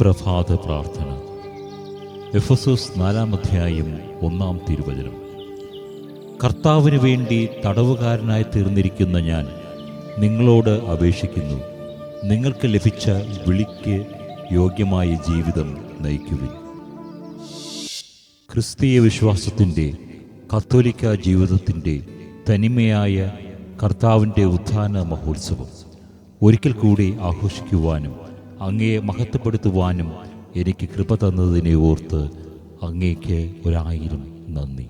പ്രഭാത പ്രാർത്ഥന. എഫസോസ് നാലാം അധ്യായം ഒന്നാം തിരുവചനം. കർത്താവിന് വേണ്ടി തടവുകാരനായി തീർന്നിരിക്കുന്ന ഞാൻ നിങ്ങളോട് അപേക്ഷിക്കുന്നു. നിങ്ങൾക്ക് ലഭിച്ച വിളിക്ക് യോഗ്യമായ ജീവിതം നയിക്കുവിൻ. ക്രിസ്തീയ വിശ്വാസത്തിന്റെ കത്തോലിക്ക ജീവിതത്തിന്റെ തനിമയായ കർത്താവിന്റെ ഉത്ഥാന മഹോത്സവം. ഒരിക്കൽ കൂടി ആഘോഷിക്കുവാനും അങ്ങയെ മഹത്വപ്പെടുത്തുവാനും എനിക്ക് കൃപ തന്നതിനെ ഓർത്ത് അങ്ങേക്ക് ഒരായിരം നന്ദി.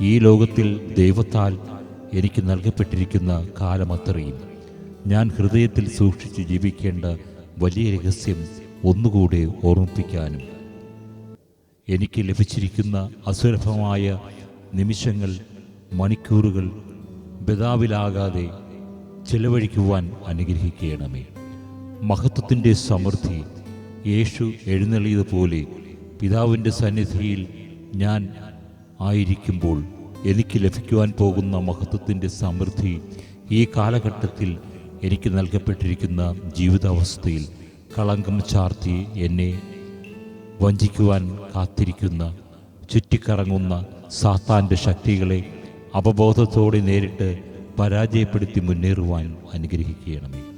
ഈ ലോകത്തിൽ ദൈവത്താൽ എനിക്ക് നൽകപ്പെട്ടിരിക്കുന്ന കാലമത്രയും ഞാൻ ഹൃദയത്തിൽ സൂക്ഷിച്ച് ജീവിക്കേണ്ട വലിയ രഹസ്യം ഒന്നുകൂടെ ഓർമ്മിപ്പിക്കാനും. എനിക്ക് ലഭിച്ചിരിക്കുന്ന അസുലഭമായ നിമിഷങ്ങൾ മണിക്കൂറുകൾ ബദാവിലാകാതെ ചെലവഴിക്കുവാൻ അനുഗ്രഹിക്കണമേ. മഹത്വത്തിന്റെ സമൃദ്ധി. യേശു എഴുന്നള്ളിയതുപോലെ പിതാവിന്റെ സന്നിധിയിൽ ഞാൻ ആയിരിക്കുമ്പോൾ എനിക്ക് ലഭിക്കുവാൻ പോകുന്ന മഹത്വത്തിന്റെ സമൃദ്ധി ഈ കാലഘട്ടത്തിൽ എനിക്ക് നൽകപ്പെട്ടിരിക്കുന്ന ജീവിതാവസ്ഥയിൽ കളങ്കം ചാർത്തി എന്നെ വഞ്ചിക്കുവാൻ കാത്തിരിക്കുന്ന ചുറ്റിക്കറങ്ങുന്ന സാത്താന്റെ ശക്തികളെ അവബോധത്തോടെ നേരിട്ട് പരാജയപ്പെടുത്തി മുന്നേറുവാൻ അനുഗ്രഹിക്കണമേ.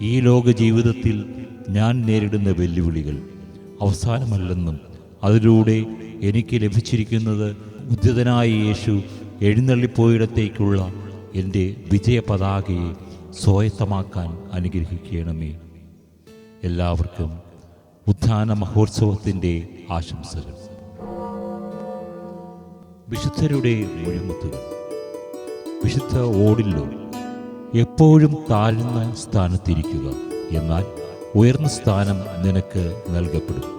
ഈ ലോക ജീവിതത്തിൽ ഞാൻ നേരിടുന്ന വെല്ലുവിളികൾ അവസാനമല്ലെന്നും അതിലൂടെ എനിക്ക് ലഭിച്ചിരിക്കുന്നത് ഉദ്യതനായ യേശു എഴുന്നള്ളിപ്പോയിടത്തേക്കുള്ള എന്റെ വിജയ പതാകയെ സ്വായത്തമാക്കാൻ അനുഗ്രഹിക്കണമേ. എല്ലാവർക്കും ഉത്ഥാന മഹോത്സവത്തിന്റെ ആശംസകൾ. വിശുദ്ധരുടെ മുഴുമുത്തുകൾ. വിശുദ്ധ ഓടില്ലോ എപ്പോഴും താഴ്ന്ന സ്ഥാനത്തിരിക്കുക. എന്നാൽ ഉയർന്ന സ്ഥാനം നിനക്ക് നൽകപ്പെടും.